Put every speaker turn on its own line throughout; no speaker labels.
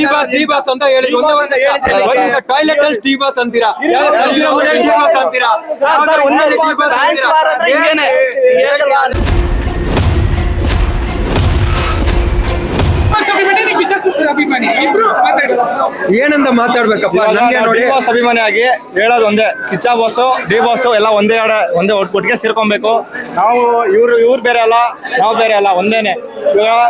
T boss T boss ಅಂತ ಹೇಳಿ
ಹೇಳಿದ್ರೆ
ಟಾಯ್ಲೆಟ್ ಅಲ್ಲಿ ಬಾಸ್ ಅಂತೀರಾ ಮನೆ ಬಾಸ್ ಅಂತೀರಾ
ಸರ್, ಒಂದೇ
ಬಾಸ್ ಅಂತೀರಾ?
ಹಿಂಗೇನೆ.
ಅಭಿಮಾನಿ. ಇಬ್ರು ಮಾತಾಡಿ.
ಏನಂತ ಮಾತಾಡ್ಬೇಕಪ್ಪ? ನನ್ಗೆ ನೋಡಿ.
ಬಾಸ್ ಅಭಿಮಾನಿಯಾಗಿ ಹೇಳೋದು ಒಂದೇ. ಕಿಚ್ಚ ಬಾಸು ಡಿ ಬಾಸು ಎಲ್ಲ ಒಂದೇ ಆಡ ಒಂದೇ ಒಟ್ಟು ಒಟ್ಟಿಗೆ ಸೇರ್ಕೊಬೇಕು. ನಾವು ಇವ್ರು ಇವ್ರು ಬೇರೆ ಅಲ್ಲ ನಾವು ಬೇರೆ ಅಲ್ಲ ಒಂದೇನೆ. ಇವಾಗ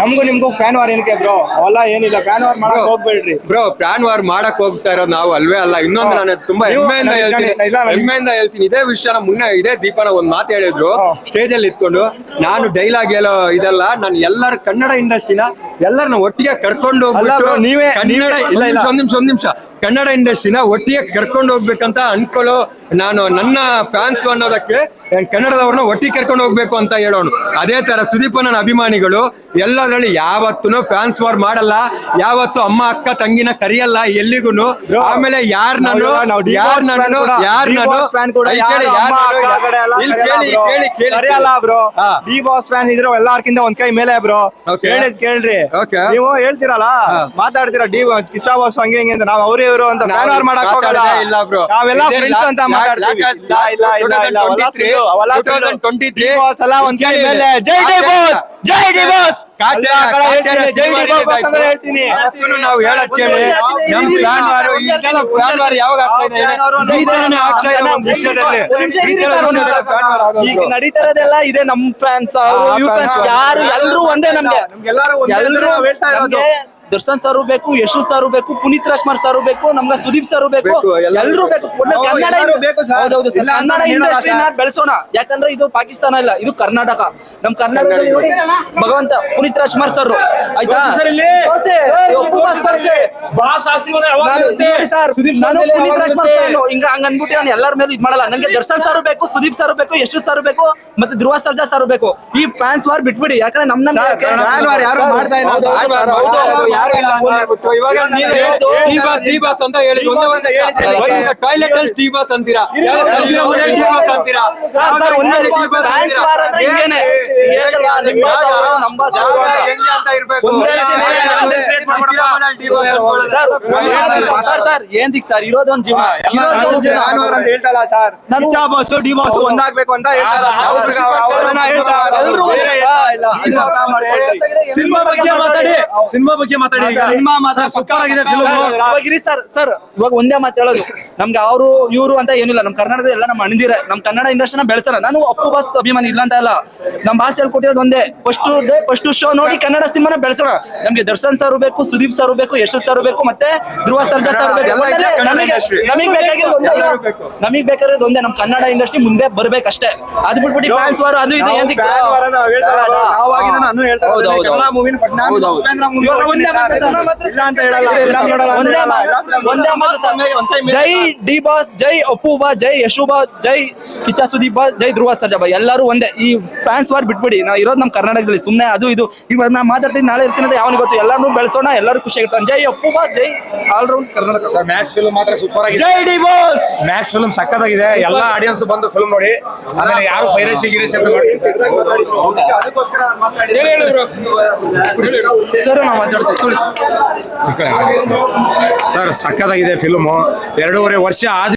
ನಮಗೂ ನಿಮ್ಗೂ ಫ್ಯಾನ್ ವಾರ್ ಏನಕ್ಕೆ ಬ್ರೋ ಅವೆಲ್ಲ ಏನಿಲ್ಲ. ಫ್ಯಾನ್ ವಾರ್ ಮಾಡಕ್ ಹೋಗ್ಬೇಡ್ರಿ.
ಬ್ರೋ ಫ್ಯಾನ್ ವಾರ್ ಮಾಡಕ್ ಹೋಗ್ತಾ ಇರೋದು ನಾವು ಅಲ್ವೇ ಅಲ್ಲ? ಇನ್ನೊಂದು ನಾನು ತುಂಬಾ ಹೆಮ್ಮೆಯಿಂದ ಹೇಳ್ತೀನಿ.
ಇಲ್ಲ, ನಾನು-
ಹೆಮ್ಮೆಯಿಂದ ಹೇಳ್ತೀನಿ. ಇದೇ ವಿಷಯನ ಮುನ್ನೆ ಇದೇ ದೀಪನ ಒಂದ್ ಮಾತು ಹೇಳಿದ್ರು. ಸ್ಟೇಜ್ ಅಲ್ಲಿ ಇತ್ಕೊಂಡು ನಾನು ಡೈಲಾಗ್ ಹೇಳೋ ಇದೆಲ್ಲ ನಾನು ಎಲ್ಲರ ಕನ್ನಡ ಇಂಡಸ್ಟ್ರಿನ ಎಲ್ಲರನ್ನ ಒಟ್ಟಿಗೆ ಕರ್ಕೊಂಡು ಹೋಗ್ಬಿಟ್ಟು
ನೀವೇ-
ಕನ್ನಡ
ನೀವೇ- ಇಲ್ಲ, ಇಲ್ಲ.
ಒಂದ್ ನಿಮಿಷ ಒಂದ್ ನಿಮಿಷ ಕನ್ನಡ ಇಂಡಸ್ಟ್ರಿನ ಒಟ್ಟಿಗೆ ಕರ್ಕೊಂಡು ಹೋಗ್ಬೇಕಂತ ಅನ್ಕೊಳ್ಳೋ ನಾನು ನನ್ನ ಫ್ಯಾನ್ಸ್ ಅನ್ನೋದಕ್ಕೆ ನಾನ್ ಕನ್ನಡದವ್ರನ್ನ ಒಟ್ಟಿಗೆ ಕರ್ಕೊಂಡು ಹೋಗ್ಬೇಕು ಅಂತ ಹೇಳೋನು. ಅದೇ ತರ ಸುದೀಪನ ಅಭಿಮಾನಿಗಳು ಎಲ್ಲದ್ರಲ್ಲಿ ಯಾವತ್ತೂ ಫ್ಯಾನ್ಸ್ ವಾರ್ ಮಾಡಲ್ಲ ಯಾವತ್ತು ಅಮ್ಮ ಅಕ್ಕ ತಂಗಿನ ಕರಿಯಲ್ಲ ಎಲ್ಲಿಗೂನು. ಆಮೇಲೆ ಯಾರ್ ನಾನು ಯಾರ್ ನಾನು ಯಾರ್ ನಾನು? ಕೇಳಿ, ಕೇಳಿ. ಕೇಳಿ ಕೇಳಿ
ಕರೆಯಲ್ಲ ಬ್ರೋ ಡಿ ಬಾಸ್ ಫ್ಯಾನ್ ಇದ್ರು ಎಲ್ಲಾರ್ಕಿಂತ ಒಂದ್ ಕೈ ಮೇಲೆ ಬ್ರೋ ಕೇಳಿದ್ ಕೇಳ್ರಿ. ನೀವು ಹೇಳ್ತೀರಲ್ಲ. ಮಾತಾಡ್ತೀರಾ? ಡಿ ಕಿಚ್ಚ ಬಾಸ್ ಹಂಗೆ ಹಿಂಗೆ ಅಂತ. ನಾವ್ ಅವ್ರೇ ಇವರು ಅಂತ ಫ್ಯಾನ್ ವಾರ್ ಮಾಡಕ್ ಹೋಗಲ್ಲ.
ಇಲ್ಲ ಬ್ರೋ
ನಾವೆಲ್ಲ ಫ್ರೆಂಡ್ಸ್ ಅಂತ ಮಾತಾಡ್ತೀವಿ. ಇಲ್ಲ ಇಲ್ಲ ಇಲ್ಲ. ಇಲ್ಲ ಅವೆಲ್ಲ
2023
ಸುಳ್ಳು, ಅವೆಲ್ಲ ಸುಳ್ಳು.
2023
ಡಿ ಬಾಸ್ ಎಲ್ಲ ಒಂದ್ ಕೈ ಮೇಲೆ. ಜೈ ಡಿ ಬಾಸ್ ಜೈ ಡಿ ಬಾಸ್. ಜೈ ಡಿ ಬಾಸ್ ಹೇಳ್ತೀನಿ.
ನಾವು ಹೇಳದ್ ಕೇಳಿ ನಮ್
ಇರಿ,
ಫ್ಯಾನ್ ವಾರ್ ಈಗೆಲ್ಲ ಫ್ಯಾನ್ ವಾರ್ ಯಾವಾಗ ಆಗ್ತಾ ಇದೆ
ಫ್ಯಾನ್ ವಾರ್ ಒಂದೇ
ಈ ಥರನೇ ಆಗ್ತಾ ಇದೆ ನಮ್ಮ ವಿಷಯದಲ್ಲಿ.
ಈಗ ನಮ್ ಫ್ಯಾನ್ಸ್ ಯಾರು ಎಲ್ಲರೂ ಒಂದೇ ನಮ್ಗೆ
ಎಲ್ಲರೂ ಅಂತ ಹೇಳ್ತಾ ಇರೋದು.
ದರ್ಶನ್ ಸರ್ ಬೇಕು ಯಶು ಸರ್ ಬೇಕು ಪುನೀತ್ ರಾಜ್ಕುಮಾರ್ ಸರ್ ಬೇಕು ನಮ್ಗೆ ಸುದೀಪ್ ಸರ್ ಬೇಕು
ಎಲ್ಲರೂ
ಬೇಕು. ಕನ್ನಡ
ಬೇಕು.
ಹೌದೌದು ಕನ್ನಡ ಇಂಡಸ್ಟ್ರಿನ ಬೆಳೆಸೋಣ. ಯಾಕಂದ್ರೆ ಇದು ಪಾಕಿಸ್ತಾನ ಇಲ್ಲ ಇದು ಕರ್ನಾಟಕ. ನಮ್ ಕರ್ನಾಟಕ ಭಗವಂತ ಪುನೀತ್ ರಾಜ್ಕುಮಾರ್ ಸರ್. ಆಯ್ತಾ? ಪುನೀತ್ ರಾಜ್ಕುಮಾರ್. ಹಿಂಗ ಹಂಗ ಅನ್ಬಿಟ್ಟು ನಾನು ಎಲ್ಲರ ಮೇಲೆ ಇದ್ ಮಾಡಲ್ಲ. ನಂಗೆ ದರ್ಶನ್ ಸರ್ ಬೇಕು ಸುದೀಪ್ ಸರ್ ಬೇಕು ಯಶು ಸರ್ ಬೇಕು ಮತ್ತೆ ಧ್ರುವ ಸರ್ಜಾ ಸರ್ ಬೇಕು. ಈ ಫ್ಯಾನ್ಸ್ ವಾರ್ ಬಿಟ್ಬಿಡಿ. ಯಾಕಂದ್ರೆ ನಮ್ ನಮ್ಗೆ
Sir, fan ಯಾರು ಮಾಡ್ತಾ ಇಲ್ಲ?
ಯಾರು ಇಲ್ಲ ಅಂತ ಹೇಳ್ಬಿಟ್ಟು ಇವಾಗ. ಟಿ ಬಾಸ್ ಟಿ ಬಾಸ್ ಅಂತ ಹೇಳಿ
ಹೇಳಿದ್ರೆ
ಟಾಯ್ಲೆಟ್ ಅಲ್ಲಿ ಟಿ ಬಾಸ್ ಅಂತೀರಾ? ಅಂತೀರಾ?
ಸರ್, ಸರ್, ಒಂದೇ
ಟಿ ಬಾಸ್ ಅಂತೀರಾ?
ಬಾಸ್ ಬಾಸ್
ಬಾಸ್ ಅನ್ಕೊಳ್ಳೋದು.
ಸರ್ ಇರೋದು ಒಂದ್ ಜೀವನ
ಹೇಳ್ತಲ್ಲ ಸರ್
ನಾನು-
ಕಿಚ್ಚ ಬಾಸ್ ಡಿ ಬಾಸ್ ಒಂದಾಗ್ಬೇಕು ಅಂತ.
ಸಿನಿಮಾ ಬಗ್ಗೆ ಮಾತಾಡಿ ಸಿನಿಮಾ ಬಗ್ಗೆ ಮಾತಾಡಿ
ಸಿನಿಮಾ ಮಾತ್ರ
ಸೂಪರ್ ಆಗಿದೆ
ಇವಾಗ ಇರಿ ಸರ್ ಸರ್ ಇವಾಗ ಒಂದೇ ಮಾತು ಹೇಳೋದು ನಮ್ಗೆ ಅವರು ಇವರು ಅಂತ ಏನಿಲ್ಲ ನಮ್ ಕರ್ನಾಟಕದ ಎಲ್ಲ ನಮ್ಮ ಅಣಿದಿರ ನಮ್ ಕನ್ನಡ ಇಂಡಸ್ಟ್ರಿನ ಬೆಳೆಸಲ್ಲ ನಾನು ಅಪ್ಪು ಬಾಸ್ ಅಭಿಮಾನಿ ಇಲ್ಲ ಅಂತ ಅಲ್ಲ ನಮ್ ಭಾಷೆ ಹೇಳ್ಕೊಟ್ಟಿರೋದು ಒಂದೇ. ಫಸ್ಟ್ ಫಸ್ಟ್ ಶೋ ನೋಡಿ ಕನ್ನಡ ಸಿನಿಮಾನ ಬೆಳೆಸೋಣ. ನಮ್ಗೆ ದರ್ಶನ್ ಸರ್ ಬೇಕು ಸುದೀಪ್ ಸರ್ ಬೇಕು ಯಶಸ್ ಸರ್ ಬೇಕು ಮತ್ತೆ ಧ್ರುವ ಸರ್ಜಾ ಸರ್ ಬೇಕು. ನಮಗೆ ನಮಗೆ ಬೇಕಾಗಿರೋದು. ನಮಗೆ ಬೇಕಾಗಿರೋದು ಒಂದೇ. ನಮ್ ಕನ್ನಡ ಇಂಡಸ್ಟ್ರಿ ಮುಂದೆ ಬರ್ಬೇಕಷ್ಟೇ. ಅದು ಬಿಟ್ಬಿಟ್ಟು ಫ್ಯಾನ್ಸ್ ವಾರ ಅದು ಇದು
ಅಂತ
ಒಂದೇ ಜೈ ಡಿ ಬಾಸ್ ಜೈ ಅಪ್ಪು ಬಾ ಜೈ ಯಶು ಬಾ ಜೈ ಕಿಚ್ಚ ಸುದೀಪ್ ಜೈ ಧ್ರುವ ಸರ್ಜಾ ಬಾಯ್ ಎಲ್ಲರೂ ಒಂದೇ. ಈ ಫ್ಯಾನ್ಸ್ ವಾರ್ ಬಿಟ್ಬಿಡಿ. ನಾವು ಇರೋದು ನಮ್ಮ ಕರ್ನಾಟಕದಲ್ಲಿ. ಸುಮ್ಮನೆ ಅದು ಇದು. ಇವಾಗ ನಾ ಮಾತಾಡ್ತೀನಿ ನಾಳೆ ಇರ್ತೀನಿ ಅಂತ ಯಾವನಿಗೆ ಗೊತ್ತು? ಎಲ್ಲರೂ ಬೆಳೆಸೋಣ ಎಲ್ಲರೂ ಖುಷಿ ಆಗಿರ್ತಾನೆ ಜೈ ಅಪ್ಪು ಬಾ ಜೈ all round Karnataka.
Sir max film ಮಾತ್ರ ಸೂಪರ್ ಆಗಿದೆ.
ಜೈ ಡಿ ಬಾಸ್
ಮ್ಯಾಕ್ಸ್ ಫಿಲ್ಮ್ ಸಕ್ಕತ್ತಾಗಿದೆ ಎಲ್ಲ ಆಡಿಯನ್ಸ್ ಬಂದು ಫಿಲ್ಮ್ ನೋಡಿ. ಆಮೇಲೆ ಯಾರು ಫೈರಸಿ ಗಿರೇಸ್ ಅಂತ ನೋಡಿ.
ಅದಕ್ಕೋಸ್ಕರ.
ಸರ್ ನಾವು ಮಾತಾಡ್ತೀವಿ.
ಸರ್ ಸಕ್ಕತ್ತಾಗಿದೆ ಫಿಲ್ಮು ಎರಡೂವರೆ ವರ್ಷ ಆದ